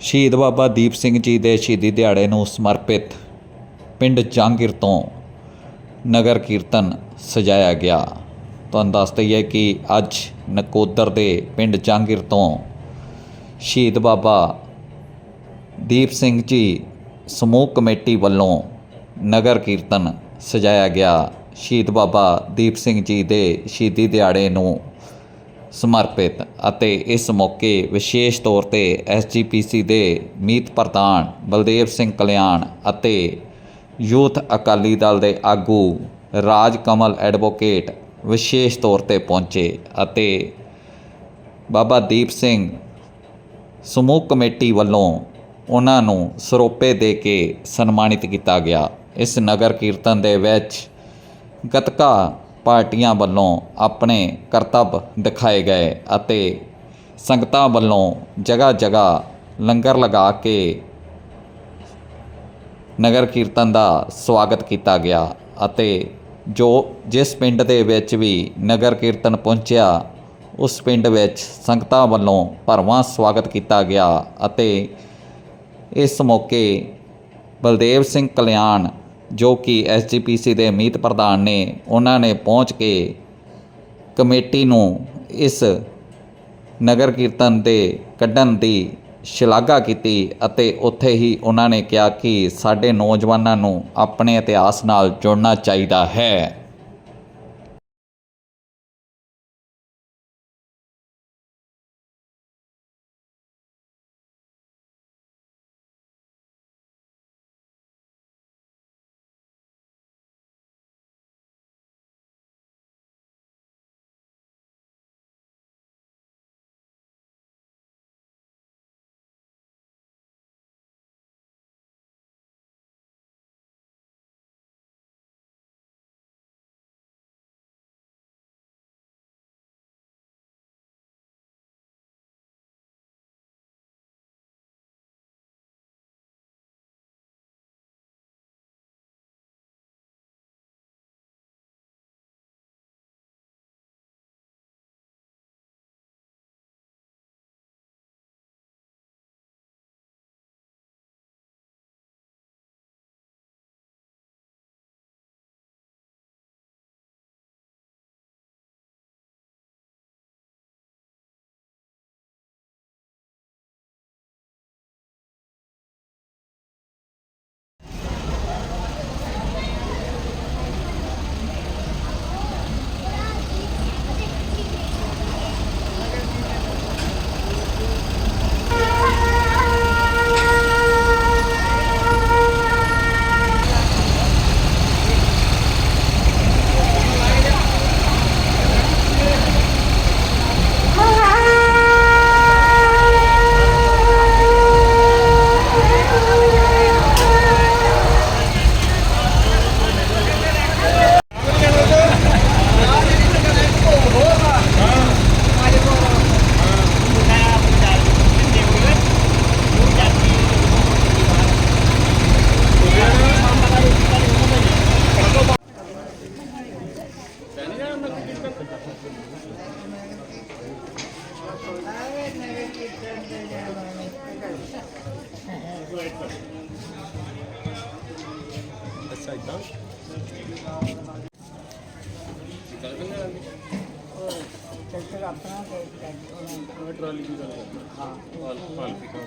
ਸ਼ਹੀਦ ਬਾਬਾ ਦੀਪ ਸਿੰਘ ਜੀ ਦੇ ਸ਼ਹੀਦੀ ਦਿਹਾੜੇ ਨੂੰ ਸਮਰਪਿਤ ਪਿੰਡ ਜਾਂਗਿਰ ਤੋਂ ਨਗਰ ਕੀਰਤਨ ਸਜਾਇਆ ਗਿਆ। ਤੁਹਾਨੂੰ ਦੱਸ ਦਈਏ ਕਿ ਅੱਜ ਨਕੋਦਰ ਦੇ ਪਿੰਡ ਜਾਂਗਿਰ ਤੋਂ ਸ਼ਹੀਦ ਬਾਬਾ ਦੀਪ ਸਿੰਘ ਜੀ ਸਮੂਹ ਕਮੇਟੀ ਵੱਲੋਂ ਨਗਰ ਕੀਰਤਨ ਸਜਾਇਆ ਗਿਆ। ਸ਼ਹੀਦ ਬਾਬਾ ਦੀਪ ਸਿੰਘ ਜੀ ਦੇ ਸ਼ਹੀਦੀ ਦਿਹਾੜੇ ਨੂੰ ਸਮਰਪਿਤ ਅਤੇ ਇਸ ਮੌਕੇ ਵਿਸ਼ੇਸ਼ ਤੌਰ ਤੇ ਐਸਜੀਪੀਸੀ ਦੇ ਮੀਤ ਪ੍ਰਧਾਨ ਬਲਦੇਵ ਸਿੰਘ ਕਲਿਆਣ ਅਤੇ ਯੂਥ ਅਕਾਲੀ ਦਲ ਦੇ ਆਗੂ ਰਾਜ ਕਮਲ ਐਡਵੋਕੇਟ ਵਿਸ਼ੇਸ਼ ਤੌਰ ਤੇ ਪਹੁੰਚੇ ਅਤੇ ਬਾਬਾ ਦੀਪ ਸਿੰਘ ਸਮੂਹ ਕਮੇਟੀ ਵੱਲੋਂ ਉਹਨਾਂ ਨੂੰ ਸਰੋਪੇ ਦੇ ਕੇ ਸਨਮਾਨਿਤ ਕੀਤਾ ਗਿਆ। ਇਸ ਨਗਰ ਕੀਰਤਨ ਦੇ ਵਿੱਚ ਗਤਕਾ ਪਾਰਟੀਆਂ ਵੱਲੋਂ ਆਪਣੇ ਕਰਤੱਵ ਦਿਖਾਏ ਗਏ ਅਤੇ ਸੰਗਤਾਂ ਵੱਲੋਂ ਜਗ੍ਹਾ ਜਗ੍ਹਾ ਲੰਗਰ ਲਗਾ ਕੇ ਨਗਰ ਕੀਰਤਨ ਦਾ ਸਵਾਗਤ ਕੀਤਾ ਗਿਆ ਅਤੇ ਜੋ ਜਿਸ ਪਿੰਡ ਦੇ ਵਿੱਚ ਵੀ ਨਗਰ ਕੀਰਤਨ ਪਹੁੰਚਿਆ, ਉਸ ਪਿੰਡ ਵਿੱਚ ਸੰਗਤਾਂ ਵੱਲੋਂ ਭਰਵਾਂ ਸਵਾਗਤ ਕੀਤਾ ਗਿਆ ਅਤੇ ਇਸ ਮੌਕੇ ਬਲਦੇਵ ਸਿੰਘ ਕਲਿਆਣ ਜੋ ਕਿ ਐਸਜੀਪੀਸੀ ਦੇ ਮੀਤ ਪ੍ਰਧਾਨ ਨੇ, ਉਹਨਾਂ ਨੇ ਪਹੁੰਚ ਕੇ ਕਮੇਟੀ ਨੂੰ ਇਸ ਨਗਰ ਕੀਰਤਨ ਦੇ ਕੱਢਣ ਦੀ ਸ਼ਲਾਘਾ ਕੀਤੀ ਅਤੇ ਉੱਥੇ ਹੀ ਉਹਨਾਂ ਨੇ ਕਿਹਾ ਕਿ ਸਾਡੇ ਨੌਜਵਾਨਾਂ ਨੂੰ ਆਪਣੇ ਇਤਿਹਾਸ ਨਾਲ ਜੁੜਨਾ ਚਾਹੀਦਾ ਹੈ। ਅੱਛਾ ਇਦਾਂ ਗੱਲ ਕਰਨੇ ਵਾਲੀ ਚੱਕਰ ਆਪਣਾ ਤੇ। ਉਹਨਾਂ ਟਰਾਲੀ ਦੀ ਗੱਲ ਕਰਦਾ ਹਾਂ ਹਾਲ ਹਾਲ ਕੀ ਕਰ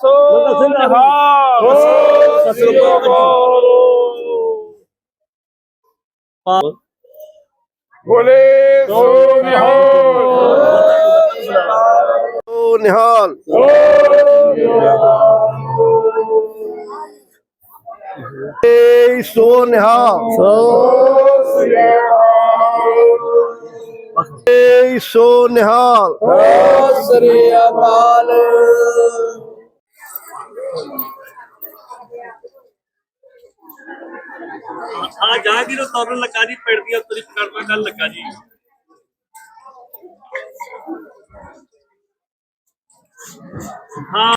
ਸੋ ਨਿਹਾਲ। ਸ੍ਰੀ ਅਕਾਲ। ਬੋਲੇ ਸੋ ਨਿਹਾਲ ਸੋ ਨਿਹਾਲ ਏ ਸੋ ਨਿਹਾਲ ਏ ਸੋ ਨਿਹਾਲ ਸ੍ਰੀ ਅਕਾਲ। ਆ ਜਾਗੀਰ ਤੁਰਨ ਲੱਗਾ ਜੀ ਪਿੰਡ ਦੀ ਉਤਰੀ ਕਰਨਾ ਗੱਲ ਲੱਗਾ ਜੀ। ਹਾਂ।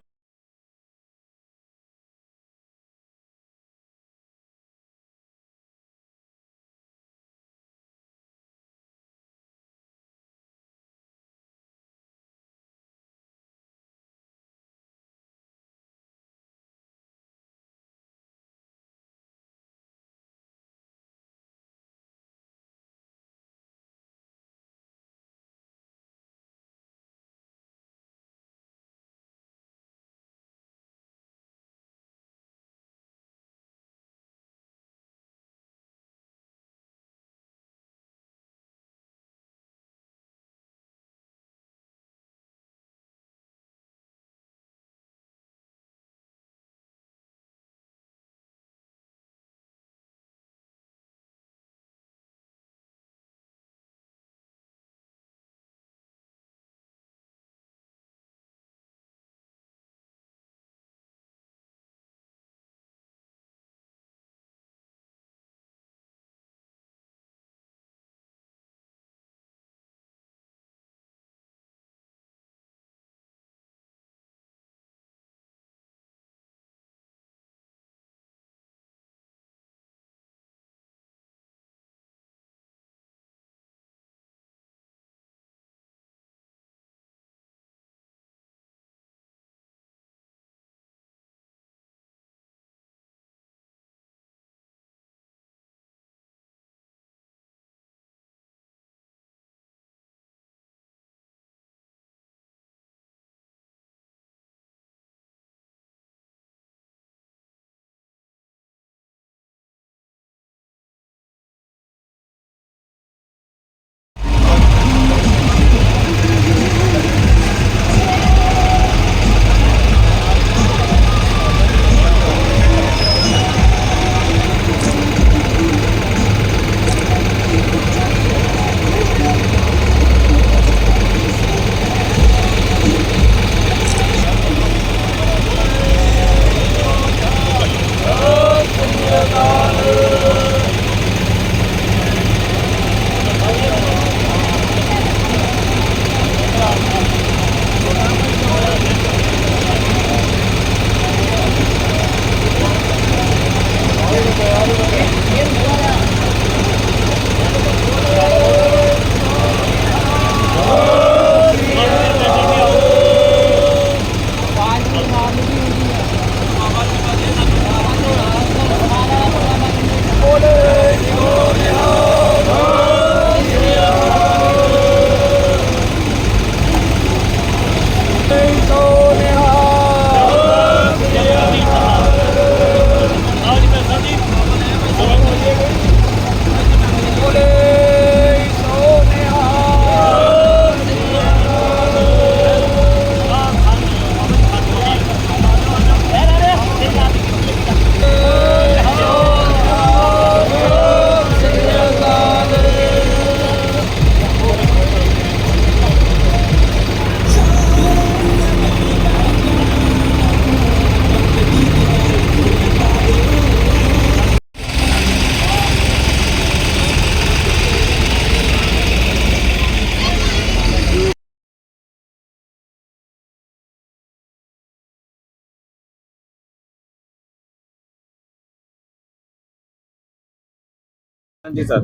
ਹਾਂਜੀ ਸਰ।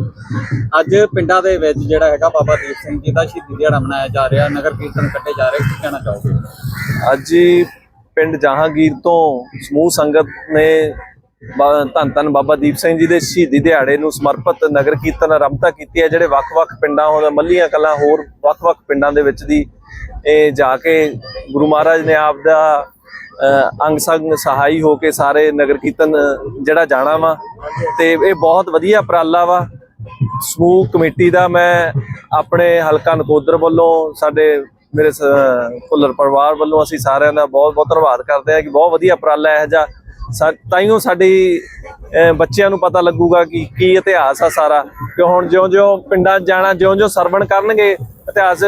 ਅੱਜ ਪਿੰਡਾਂ ਦੇ ਵਿੱਚ ਜਿਹੜਾ ਹੈਗਾ ਬਾਬਾ ਦੀਪ ਸਿੰਘ ਜੀ ਦਾ ਸ਼ਹੀਦੀ ਦਿਹਾੜਾ ਮਨਾਇਆ ਜਾ ਰਿਹਾ, ਨਗਰ ਕੀਰਤਨ ਕੱਢੇ ਜਾ ਰਹੇ, ਕੀ ਕਹਿਣਾ ਚਾਹੋਗੇ? ਅੱਜ ਹੀ ਪਿੰਡ ਜਹਾਂਗੀਰ ਤੋਂ ਸਮੂਹ ਸੰਗਤ ਨੇ ਬਾ- ਧੰਨ ਧੰਨ ਬਾਬਾ ਦੀਪ ਸਿੰਘ ਜੀ ਦੇ ਸ਼ਹੀਦੀ ਦਿਹਾੜੇ ਨੂੰ ਸਮਰਪਿਤ ਨਗਰ ਕੀਰਤਨ ਆਰੰਭਤਾ ਕੀਤੀ ਹੈ, ਜਿਹੜੇ ਵੱਖ-ਵੱਖ ਪਿੰਡਾਂ ਹੋਣ, ਮੱਲੀਆਂ ਕਲਾਂ ਹੋਰ ਵੱਖ-ਵੱਖ ਪਿੰਡਾਂ ਦੇ ਵਿੱਚ ਦੀ ਇਹ ਜਾ ਕੇ ਗੁਰੂ ਮਹਾਰਾਜ ਨੇ ਆਪ ਦਾ ਅੰਗ ਸੰਗ ਸਹਾਈ ਹੋ ਕੇ ਸਾਰੇ ਨਗਰ ਕੀਰਤਨ ਜਿਹੜਾ ਜਾਣਾ ਵਾ। ਤੇ ਇਹ ਬਹੁਤ ਵਧੀਆ ਉਪਰਾਲਾ ਵਾ। ਸਮੂਹ ਕਮੇਟੀ ਦਾ ਮੈਂ ਆਪਣੇ ਹਲਕਾ ਨਕੋਦਰ ਵੱਲੋਂ, ਸਾਡੇ ਮੇਰੇ ਸ- ਭੁੱਲਰ ਪਰਿਵਾਰ ਵੱਲੋਂ ਅਸੀਂ ਸਾਰਿਆਂ ਦਾ ਬਹੁਤ ਬਹੁਤ ਧੰਨਵਾਦ ਕਰਦੇ ਹਾਂ ਕਿ ਬਹੁਤ ਵਧੀਆ ਉਪਰਾਲਾ ਹੈ ਜਿਹਾ ਤਾਈਓ ਸਾਡੀ, ਅਹ, ਬੱਚਿਆਂ ਨੂੰ ਪਤਾ ਲੱਗੂਗਾ ਕਿ ਕੀ ਇਤਿਹਾਸ ਆ ਸਾਰਾ। ਕਿ ਹੁਣ ਜਿਉਂ-ਜਿਉਂ ਪਿੰਡਾਂ ਜਾਣਾ, ਜਿਉਂ-ਜਿਉਂ ਸਰਵਣ ਕਰਨਗੇ, ਇਤਿਹਾਸ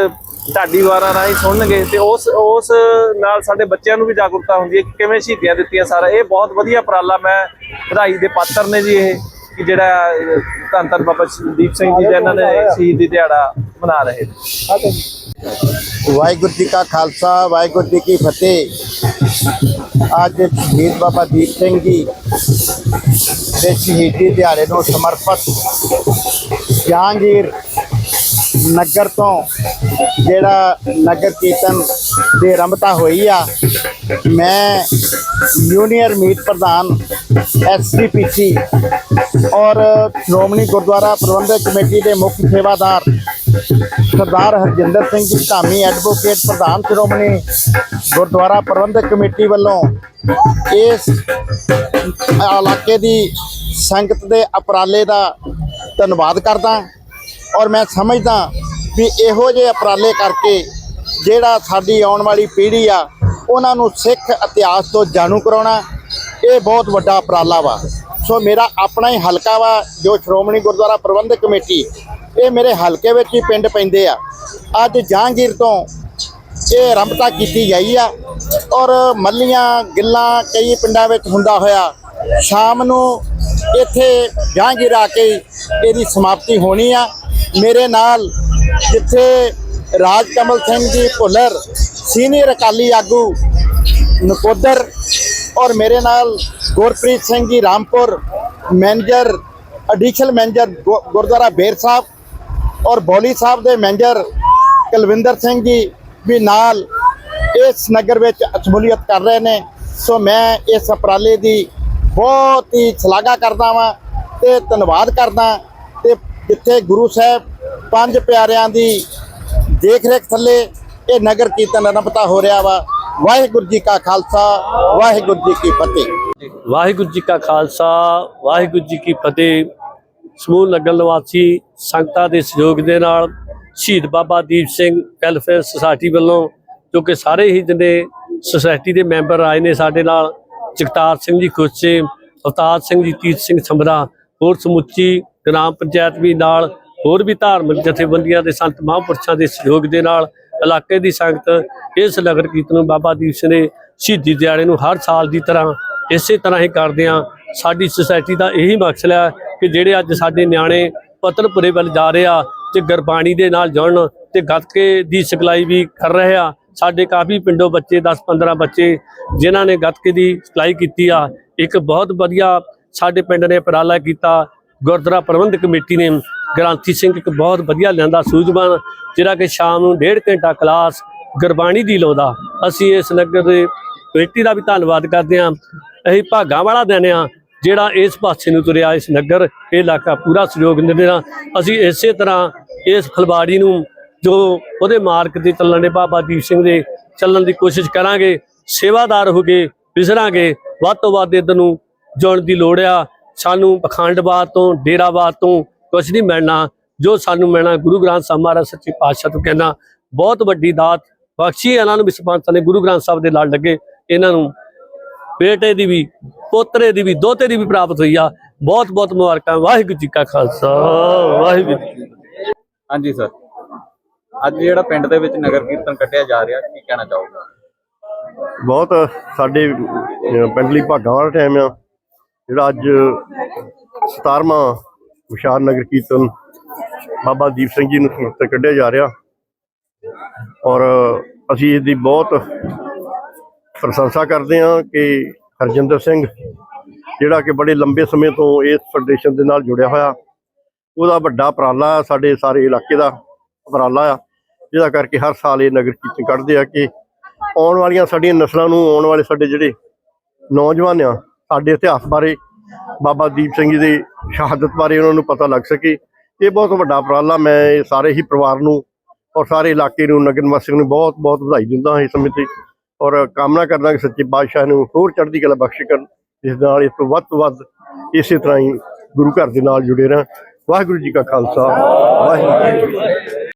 ਢਾਡੀ ਵਾਰਾਂ ਰਾਹੀਂ ਸੁਣਨਗੇ ਤੇ ਉਸ ਉਸ ਨਾਲ ਸਾਡੇ ਬੱਚਿਆਂ ਨੂੰ ਵੀ ਜਾਗਰੂਕਤਾ ਹੁੰਦੀ ਹੈ ਕਿ ਕਿਵੇਂ ਸ਼ਹੀਦੀਆਂ ਦਿੱਤੀਆਂ ਸਾਰਾ। ਇਹ ਬਹੁਤ ਵਧੀਆ ਉਪਰਾਲਾ ਮੈਂ ਵਧਾਈ ਦੇ ਪਾਤਰ ਨੇ ਜੀ ਇਹ। ਕਿ ਜਿਹੜਾ ਧੰਨ ਧੰਨ ਬਾਬਾ ਦੀਪ ਸਿੰਘ ਜੀ ਦਾ ਇਹਨਾਂ ਨੇ ਸ਼ਹੀਦੀ ਦਿਹਾੜਾ ਮਨਾ ਰਹੇ ਵਾਹਿਗੁਰੂ ਜੀ ਕਾ ਖਾਲਸਾ, ਵਾਹਿਗੁਰੂ ਜੀ ਕੀ ਫਤਿਹ। ਅੱਜ ਸ਼ਹੀਦ ਬਾਬਾ ਦੀਪ ਸਿੰਘ ਜੀ ਦੇ ਸ਼ਹੀਦੀ ਦਿਹਾੜੇ ਨੂੰ ਸਮਰਪਿਤ ਜਹਾਂਗੀਰ ਨਗਰ ਤੋਂ ਜਿਹੜਾ ਨਗਰ ਕੀਰਤਨ ਦੀ ਆਰੰਭਤਾ ਹੋਈ ਆ, ਮੈਂ ਜੂਨੀਅਰ ਮੀਤ ਪ੍ਰਧਾਨ ਐਸਜੀਪੀਸੀ ਔਰ ਸ਼੍ਰੋਮਣੀ ਗੁਰਦੁਆਰਾ ਪ੍ਰਬੰਧਕ ਕਮੇਟੀ ਦੇ ਮੁੱਖ ਸੇਵਾਦਾਰ ਸਰਦਾਰ ਹਰਜਿੰਦਰ ਸਿੰਘ ਜੀ, ਧਾਮੀ ਐਡਵੋਕੇਟ ਪ੍ਰਧਾਨ ਸ਼੍ਰੋਮਣੀ ਗੁਰਦੁਆਰਾ ਪ੍ਰਬੰਧਕ ਕਮੇਟੀ ਵੱਲੋਂ ਇਸ ਇਲਾਕੇ ਦੀ ਸੰਗਤ ਦੇ ਅਪਰਾਲੇ ਦਾ ਧੰਨਵਾਦ ਕਰਦਾ ਔਰ ਮੈਂ ਸਮਝਦਾ ਵੀ ਇਹੋ ਜਿਹੇ ਅਪਰਾਲੇ ਕਰਕੇ ਜਿਹੜਾ ਸਾਡੀ ਆਉਣ ਵਾਲੀ ਪੀੜ੍ਹੀ ਆ ਉਹਨਾਂ ਨੂੰ ਸਿੱਖ ਇਤਿਹਾਸ ਤੋਂ ਜਾਣੂ ਕਰਾਉਣਾ ਇਹ ਬਹੁਤ ਵੱਡਾ ਉਪਰਾਲਾ ਵਾ। ਸੋ ਮੇਰਾ ਆਪਣਾ ਹੀ ਹਲਕਾ ਵਾ, ਜੋ ਸ਼੍ਰੋਮਣੀ ਗੁਰਦੁਆਰਾ ਪ੍ਰਬੰਧਕ ਕਮੇਟੀ, ਇਹ ਮੇਰੇ ਹਲਕੇ ਵਿੱਚ ਹੀ ਪਿੰਡ ਪੈਂਦੇ ਆ। ਅੱਜ ਜਹਾਂਗੀਰ ਤੋਂ ਇਹ ਆਰੰਭਤਾ ਕੀਤੀ ਗਈ ਆ ਔਰ ਮੱਲੀਆਂ ਗਿੱਲਾਂ ਕਈ ਪਿੰਡਾਂ ਵਿੱਚ ਹੁੰਦਾ ਹੋਇਆ। ਸ਼ਾਮ ਨੂੰ ਇੱਥੇ ਜਹਾਂਗੀਰ ਆ ਕੇ ਇਹਦੀ ਸਮਾਪਤੀ ਹੋਣੀ ਆ। ਮੇਰੇ ਨਾਲ ਜਿੱਥੇ ਰਾਜ ਕਮਲ ਸਿੰਘ ਜੀ ਭੁੱਲਰ ਸੀਨੀਅਰ ਅਕਾਲੀ ਆਗੂ ਨਕੋਦਰ ਔਰ ਮੇਰੇ ਨਾਲ Gurpreet Singh ji Rampur, manager additional manager ਗੁ- ਗੁਰਦੁਆਰਾ ਬੇਰ ਸਾਹਿਬ ਔਰ ਬੋਲੀ ਸਾਹਿਬ ਦੇ ਮੈਨੇਜਰ ਕੁਲਵਿੰਦਰ ਸਿੰਘ ਜੀ ਵੀ ਨਾਲ ਇਸ ਨਗਰ ਵਿੱਚ ਅਸ਼ਮੂਲੀਅਤ ਕਰ ਰਹੇ ਨੇ। ਸੋ ਮੈਂ ਇਸ ਉਪਰਾਲੇ ਦੀ ਬਹੁਤ ਹੀ ਸ਼ਲਾਘਾ ਕਰਦਾ ਵਾਂ ਤੇ ਧੰਨਵਾਦ ਕਰਦਾ ਤੇ ਜਿੱਥੇ ਗੁਰੂ ਸਾਹਿਬ ਪੰਜ ਪਿਆਰਿਆਂ ਦੀ ਦੇਖ ਰੇਖ ਥੱਲੇ ਇਹ ਨਗਰ ਕੀਰਤਨ ਆਰੰਭਤਾ ਹੋ ਰਿਹਾ ਵਾ। ਵਾਹਿਗੁਰੂ ਜੀ ਕਾ ਖਾਲਸਾ, ਵਾਹਿਗੁਰੂ ਜੀ ਕੀ ਫਤਿਹ। ਵਾਹਿਗੁਰੂ ਜੀ ਕਾ ਖਾਲਸਾ, ਵਾਹਿਗੁਰੂ ਜੀ ਕੀ ਫਤਿਹ। ਸਮੂਹ ਨਗਰ ਨਿਵਾਸੀ ਸੰਗਤਾਂ ਦੇ ਸਹਿਯੋਗ ਦੇ ਨਾਲ ਸ਼ਹੀਦ ਬਾਬਾ ਦੀਪ ਸਿੰਘ ਵੈਲਫੇਅਰ ਸੁਸਾਇਟੀ ਵੱਲੋਂ, ਜੋ ਕਿ ਸਾਰੇ ਹੀ ਜਿਹੜੇ ਸੁਸਾਇਟੀ ਦੇ ਮੈਂਬਰ ਆਏ ਨੇ ਸਾਡੇ ਨਾਲ, ਜਗਤਾਰ ਸਿੰਘ ਜੀ ਖੁਸ਼ੇ ਅਵਤਾਰ ਸਿੰਘ ਜੀ ਤੀਰਥ ਸਿੰਘ ਸਮਰਾ ਹੋਰ ਸਮੁੱਚੀ ਗ੍ਰਾਮ ਪੰਚਾਇਤ ਵੀ ਨਾਲ, ਹੋਰ ਵੀ ਧਾਰਮਿਕ ਜਥੇਬੰਦੀਆਂ ਦੇ ਸੰਤ ਮਹਾਂਪੁਰਸ਼ਾਂ ਦੇ ਸਹਿਯੋਗ ਦੇ ਨਾਲ ਇਲਾਕੇ ਦੀ ਸੰਗਤ ਇਸ ਨਗਰ ਕੀਰਤਨ ਨੂੰ ਬਾਬਾ ਦੀਪ ਸਿੰਘ ਦੇ ਸ਼ਹੀਦੀ ਦਿਹਾੜੇ ਨੂੰ ਹਰ ਸਾਲ ਦੀ ਤਰ੍ਹਾਂ ਇਸੇ ਤਰ੍ਹਾਂ ਹੀ ਕਰਦੇ ਹਾਂ। ਸਾਡੀ ਸੁਸਾਇਟੀ ਦਾ ਇਹੀ ਮਕਸਦ ਹੈ ਕਿ ਜਿਹੜੇ ਅੱਜ ਸਾਡੇ ਨਿਆਣੇ ਪਤਨਪੁਰੇ ਵੱਲ ਜਾ ਰਹੇ ਆ ਤੇ ਗੁਰਬਾਣੀ ਦੇ ਨਾਲ ਜੁੜਨ ਤੇ ਗੱਤਕੇ ਦੀ ਸਿਖਲਾਈ ਵੀ ਕਰ ਰਹੇ ਆ। ਸਾਡੇ ਕਾਫੀ ਪਿੰਡੋਂ ਬੱਚੇ 10-15 ਬੱਚੇ ਜਿਨ੍ਹਾਂ ਨੇ ਗੱਤਕੇ ਦੀ ਸਿਖਲਾਈ ਕੀਤੀ ਆ। ਇੱਕ ਬਹੁਤ ਵਧੀਆ ਸਾਡੇ ਪਿੰਡ ਨੇ ਉਪਰਾਲਾ ਕੀਤਾ। ਗੁਰਦੁਆਰਾ ਪ੍ਰਬੰਧਕ ਕਮੇਟੀ ਨੇ ਗ੍ਰਾਂਥੀ ਸਿੰਘ ਇੱਕ ਬਹੁਤ ਵਧੀਆ ਲਿਆਂਦਾ ਸੂਝਵਾਨ, ਜਿਹੜਾ ਕਿ ਸ਼ਾਮ ਨੂੰ ਡੇਢ ਘੰਟਾ ਕਲਾਸ ਗੁਰਬਾਣੀ ਦੀ ਲਾਉਂਦਾ। ਅਸੀਂ ਇਸ ਨਗਰ ਦੇ ਕਮੇਟੀ ਦਾ ਵੀ ਧੰਨਵਾਦ ਕਰਦੇ ਹਾਂ। ਅਸੀਂ ਭਾਗਾਂ ਵਾਲਾ ਦਿਨ ਆ, ਜਿਹੜਾ ਇਸ ਪਾਸੇ ਨੂੰ ਤੁਰਿਆ, ਇਸ ਨਗਰ, ਇਹ ਇਲਾਕਾ ਪੂਰਾ ਸਹਿਯੋਗ ਦਿੰਦੇ ਹਾਂ ਅਸੀਂ ਇਸੇ ਤਰ੍ਹਾਂ ਇਸ ਫਲਵਾੜੀ ਨੂੰ ਜੋ ਉਹਦੇ ਮਾਰਗ ਤੇ ਚੱਲਣ ਦੇ ਬਾਬਾ ਦੀਪ ਸਿੰਘ ਦੇ ਚੱਲਣ ਦੀ ਕੋਸ਼ਿਸ਼ ਕਰਾਂਗੇ, ਸੇਵਾਦਾਰ ਹੋ ਕੇ ਵਿਸਰਾਂਗੇ, ਵੱਧ ਤੋਂ ਵੱਧ ਇੱਧਰ ਨੂੰ ਜੁੜਨ ਦੀ ਲੋੜ ਆ। ਸਾਨੂੰ ਪਖੰਡਬਾਦ ਤੋਂ ਡੇਰਾਬਾਦ ਤੋਂ ਕੁਝ ਨਹੀਂ ਮਿਲਣਾ। ਜੋ ਸਾਨੂੰ ਮਿਲਣਾ ਗੁਰੂ ਗ੍ਰੰਥ ਸਾਹਿਬ ਮਹਾਰਾਜ ਸੱਚੇ ਪਾਤਸ਼ਾਹ ਤੋਂ ਕਹਿਣਾ ਬਹੁਤ ਵੱਡੀ ਦਾਤ ਬਖਸ਼ੀ ਇਹਨਾਂ ਨੂੰ ਵੀ ਸਰਪੰਚਾਂ ਨੇ ਗੁਰੂ ਗ੍ਰੰਥ ਸਾਹਿਬ ਦੇ ਲੜ ਲੱਗੇ। ਇਹਨਾਂ ਨੂੰ ਬੇਟੇ ਦੀ ਵੀ ਪੋਤਰੇ ਦੀ ਵੀ ਦੋਤੇ ਦੀ ਵੀ ਪ੍ਰਾਪਤ ਹੋਈ ਆ। ਬਹੁਤ ਬਹੁਤ ਮੁਬਾਰਕਾਂ। ਵਾਹਿਗੁਰੂ ਜੀ ਕਾ ਖਾਲਸਾ। ਵਾਹਿਗੁਰੂ ਜੀ। ਹਾਂਜੀ ਸਰ। ਅੱਜ ਜਿਹੜਾ ਪਿੰਡ ਦੇ ਵਿੱਚ ਨਗਰ ਕੀਰਤਨ ਕੱਢਿਆ ਜਾ ਰਿਹਾ ਕੀ ਕਹਿਣਾ ਚਾਹੋਗੇ? ਬਹੁਤ ਸਾਡੇ ਪਿੰਡ ਲਈ ਭਾਗਾਂ ਵਾਲਾ ਟਾਈਮ ਆ। ਜਿਹੜਾ ਅੱਜ 17ਵਾਂ ਵਿਸ਼ਾਲ ਨਗਰ ਕੀਰਤਨ ਬਾਬਾ ਦੀਪ ਸਿੰਘ ਜੀ ਨੂੰ ਸਮਰਪਿਤ ਕੱਢਿਆ ਜਾ ਰਿਹਾ। ਔਰ ਅਸੀਂ ਇਸ ਦੀ ਬਹੁਤ ਪ੍ਰਸ਼ੰਸਾ ਕਰਦੇ ਹਾਂ ਕਿ ਹਰਜਿੰਦਰ ਸਿੰਘ, ਜਿਹੜਾ ਕਿ ਬੜੇ ਲੰਬੇ ਸਮੇਂ ਤੋਂ ਇਸ ਫੈਡਰੇਸ਼ਨ ਦੇ ਨਾਲ ਜੁੜਿਆ ਹੋਇਆ, ਉਹਦਾ ਵੱਡਾ ਉਪਰਾਲਾ ਸਾਡੇ ਸਾਰੇ ਇਲਾਕੇ ਦਾ ਉਪਰਾਲਾ ਆ, ਜਿਹਦਾ ਕਰਕੇ ਹਰ ਸਾਲ ਇਹ ਨਗਰ ਕੀਰਤਨ ਕੱਢਦੇ ਆ ਕਿ ਆਉਣ ਵਾਲੀਆਂ ਸਾਡੀਆਂ ਨਸਲਾਂ ਨੂੰ, ਆਉਣ ਵਾਲੇ ਸਾਡੇ ਜਿਹੜੇ ਨੌਜਵਾਨ ਆ ਸਾਡੇ ਇਤਿਹਾਸ ਬਾਰੇ ਬਾਬਾ ਦੀਪ ਸਿੰਘ ਜੀ ਦੀ ਸ਼ਹਾਦਤ ਬਾਰੇ ਉਹਨਾਂ ਨੂੰ ਪਤਾ ਲੱਗ ਸਕੇ। ਇਹ ਬਹੁਤ ਵੱਡਾ ਉਪਰਾਲਾ ਮੈਂ ਇਹ ਸਾਰੇ ਹੀ ਪਰਿਵਾਰ ਨੂੰ ਔਰ ਸਾਰੇ ਇਲਾਕੇ ਨੂੰ, ਨਗਰ ਨਿਵਾਸੀਆਂ ਨੂੰ ਬਹੁਤ ਬਹੁਤ ਵਧਾਈ ਦਿੰਦਾ ਹਾਂ ਇਸ ਸਮੇਂ ਤੇ। ਔਰ ਕਾਮਨਾ ਕਰਦਾ ਕਿ ਸੱਚੇ ਪਾਤਸ਼ਾਹ ਨੂੰ ਹੋਰ ਚੜ੍ਹਦੀ ਕਲਾ ਬਖਸ਼ ਕਰਨ ਇਸ ਨਾਲ ਇਸ ਤੋਂ ਵੱਧ ਤੋਂ ਵੱਧ ਇਸੇ ਤਰ੍ਹਾਂ ਹੀ ਗੁਰੂ ਘਰ ਦੇ ਨਾਲ ਜੁੜੇ ਰਹਿਣ ਵਾਹਿਗੁਰੂ ਜੀ ਕਾ ਖਾਲਸਾ, ਵਾਹਿਗੁਰੂ ਜੀ